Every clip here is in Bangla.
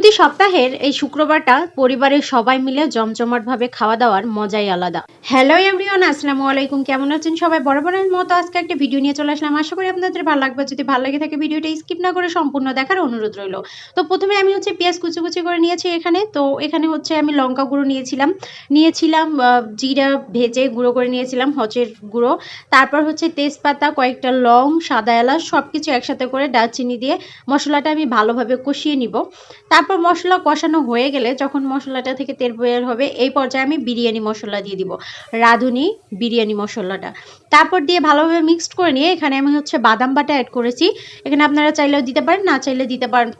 প্রতি সপ্তাহের এই শুক্রবারটা পরিবারের সবাই মিলে জমজমাটভাবে খাওয়া দাওয়ার মজাই আলাদা। হ্যালো এভরিওয়ান আসসালামু আলাইকুম। কেমন আছেন সবাই? বরাবরের মতো আজকে একটা ভিডিও নিয়ে চলে আসলাম। আশা করি আপনাদের ভালো লাগবে। যদি ভালো লাগে থাকে ভিডিওটা স্কিপ না করে সম্পূর্ণ দেখার অনুরোধ রইল। তো প্রথমে আমি হচ্ছে পেঁয়াজ কুচি কুচি করে নিয়েছি এখানে। তো এখানে হচ্ছে আমি লঙ্কা গুঁড়ো নিয়েছিলাম। নিয়েছিলাম জিরা ভেজে গুঁড়ো করে নিয়েছিলাম হচের গুঁড়ো। তারপর হচ্ছে তেজপাতা, কয়েকটা লং, সাদা এলাচ সব কিছু একসাথে করে দারচিনি দিয়ে মশলাটা আমি ভালোভাবে কষিয়ে নিব। তারপর মশলা কষানো হয়ে গেলে যখন মশলাটা থেকে তেল বের হবে, এই পর্যায়ে আমি বিরিয়ানি মশলা দিয়ে দিব। রাঁধুনি বিরিয়ানি মশলাটা। তারপর দিয়ে ভালোভাবে মিক্সড করে নিয়ে এখানে আমি হচ্ছে বাদাম বাটা অ্যাড করেছি। এখানে আপনারা চাইলেও দিতে পারেন, না চাইলে দিতে পারেন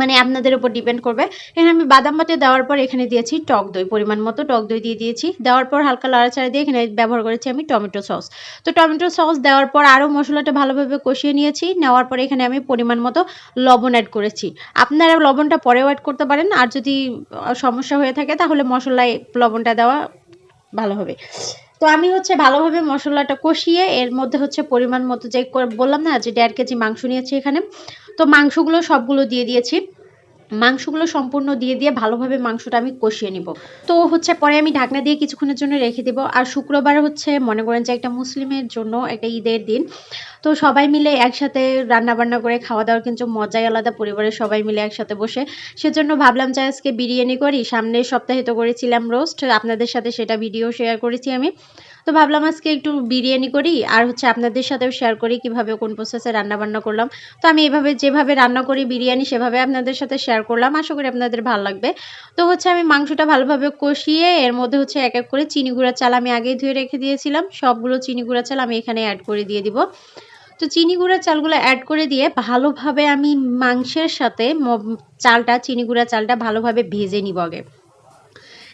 মানে আপনাদের উপর ডিপেন্ড করবে। এখানে আমি বাদাম বাটা দেওয়ার পর এখানে দিয়েছি টক দই, পরিমাণ মতো টক দই দিয়ে দিয়েছি। দেওয়ার পর হালকা লাড়াচাড়া দিয়ে এখানে ব্যবহার করেছি আমি টমেটো সস। তো টমেটো সস দেওয়ার পর আরও মশলাটা ভালোভাবে কষিয়ে নিয়েছি। নেওয়ার পর এখানে আমি পরিমাণ মতো লবণ অ্যাড করেছি। আপনারা লবণটা পরেও অ্যাড করতে পারেন। আর যদি সমস্যা হয়ে থাকে তাহলে মশলায় লবণটা দেওয়া ভালো হবে। তো আমি হচ্ছে ভালোভাবে মশলাটা কষিয়ে এর মধ্যে হচ্ছে পরিমাণ মতো যে বললাম না যে দেড় কেজি মাংস নিয়েছি এখানে। তো মাংসগুলো সবগুলো দিয়ে দিয়েছি। মাংসগুলো সম্পূর্ণ দিয়ে দিয়ে ভালোভাবে মাংসটা আমি কষিয়ে নিব। তো হচ্ছে পরে আমি ঢাকনা দিয়ে কিছুক্ষণের জন্য রেখে দেবো। আর শুক্রবার হচ্ছে মনে করেন যে একটা মুসলিমের জন্য একটা ঈদের দিন। তো সবাই মিলে একসাথে রান্না বান্না করে খাওয়া দাওয়ার কিন্তু মজাই আলাদা, পরিবারের সবাই মিলে একসাথে বসে। সেজন্য ভাবলাম যে আজকে বিরিয়ানি করি, সামনের সপ্তাহে তো করেছিলাম রোস্ট আপনাদের সাথে সেটা ভিডিও শেয়ার করেছি আমি। তো ভাবলাম আজকে একটু বিরিয়ানি করি, আর হচ্ছে আপনাদের সাথেও শেয়ার করি কীভাবে কোন প্রসেসে রান্না বান্না করলাম। তো আমি এভাবে যেভাবে রান্না করি বিরিয়ানি, সেভাবে আপনাদের সাথে শেয়ার করলাম। আশা করি আপনাদের ভালো লাগবে। তো হচ্ছে আমি মাংসটা ভালোভাবে কষিয়ে, এর মধ্যে হচ্ছে এক এক করে চিনি গুঁড়া চাল আমি আগেই ধুয়ে রেখে দিয়েছিলাম। সবগুলো চিনি গুঁড়া চাল আমি এখানে অ্যাড করে দিয়ে দিব। তো চিনি গুঁড়া চালগুলো অ্যাড করে দিয়ে ভালোভাবে আমি মাংসের সাথে চালটা, চিনি গুঁড়া চালটা ভালোভাবে ভেজে নিব আগে।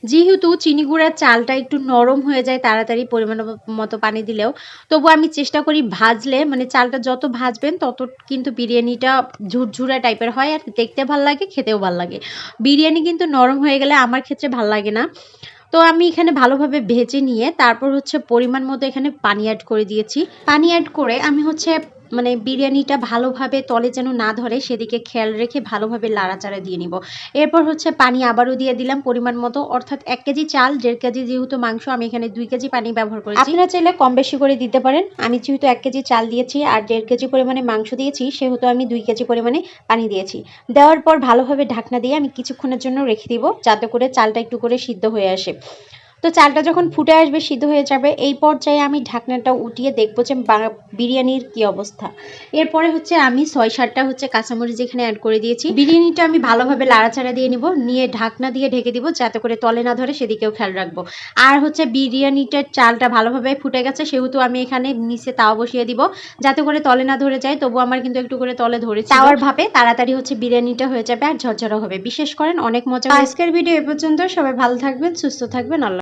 যেহেতু চিনি গুঁড়ার চালটা একটু নরম হয়ে যায় তাড়াতাড়ি পরিমাণ মতো পানি দিলেও, তবু আমি চেষ্টা করি ভাজলে মানে চালটা যত ভাজবেন তত কিন্তু বিরিয়ানিটা ঝুরঝুরা টাইপের হয় আর দেখতে ভালো লাগে, খেতেও ভালো লাগে। বিরিয়ানি কিন্তু নরম হয়ে গেলে আমার ক্ষেত্রে ভালো লাগে না। তো আমি এখানে ভালোভাবে ভেজে নিয়ে তারপর হচ্ছে পরিমাণ মতো এখানে পানি অ্যাড করে দিয়েছি। পানি অ্যাড করে আমি হচ্ছে মানে বিরিয়ানিটা ভালোভাবে তলে যেন না ধরে, সেদিকে খেয়াল রেখে ভালোভাবে লাড়াচাড়া দিয়ে নিব। এরপর হচ্ছে পানি আবারও দিয়ে দিলাম পরিমাণ মতো। অর্থাৎ এক কেজি চাল, দেড় কেজি যেহেতু মাংস, আমি এখানে দুই কেজি পানি ব্যবহার করেছি। আপনারা চাইলে কম বেশি করে দিতে পারেন। আমি যেহেতু এক কেজি চাল দিয়েছি আর দেড় কেজি পরিমাণে মাংস দিয়েছি, সেহেতু আমি দুই কেজি পরিমাণে পানি দিয়েছি। দেওয়ার পর ভালোভাবে ঢাকনা দিয়ে আমি কিছুক্ষণের জন্য রেখে দিব, যাতে করে চালটা একটু করে সিদ্ধ হয়ে আসে। তো চালটা যখন ফুটে আসবে, সিদ্ধ হয়ে যাবে, এই পর্যায়ে আমি ঢাকনাটা উঠিয়ে দেখব যে বিরিয়ানির কি অবস্থা। এরপরে হচ্ছে আমি ছয় সাতটা হচ্ছে কাঁচামরিচ এখানে অ্যাড করে দিয়েছি। বিরিয়ানিটা আমি ভালোভাবে লাড়াচাড়া দিয়ে নিব, নিয়ে ঢাকনা দিয়ে ঢেকে দিব, যাতে করে তলে না ধরে সেদিকেও খেয়াল রাখব। আর হচ্ছে বিরিয়ানিটার চালটা ভালোভাবে ফুটে গেছে, সেহেতু আমি এখানে নিচে তাও বসিয়ে দিব, যাতে করে তলে না ধরে যায়। তবু আমার কিন্তু একটু করে তলে ধরে তাওয়ার ভাবে তাড়াতাড়ি হচ্ছে বিরিয়ানিটা হয়ে যাবে আর ঝরঝরা হবে। বিশেষ করেন, অনেক মজা আজকের ভিডিও এ পর্যন্ত। সবাই ভালো থাকবেন, সুস্থ থাকবেন। আল্লাহ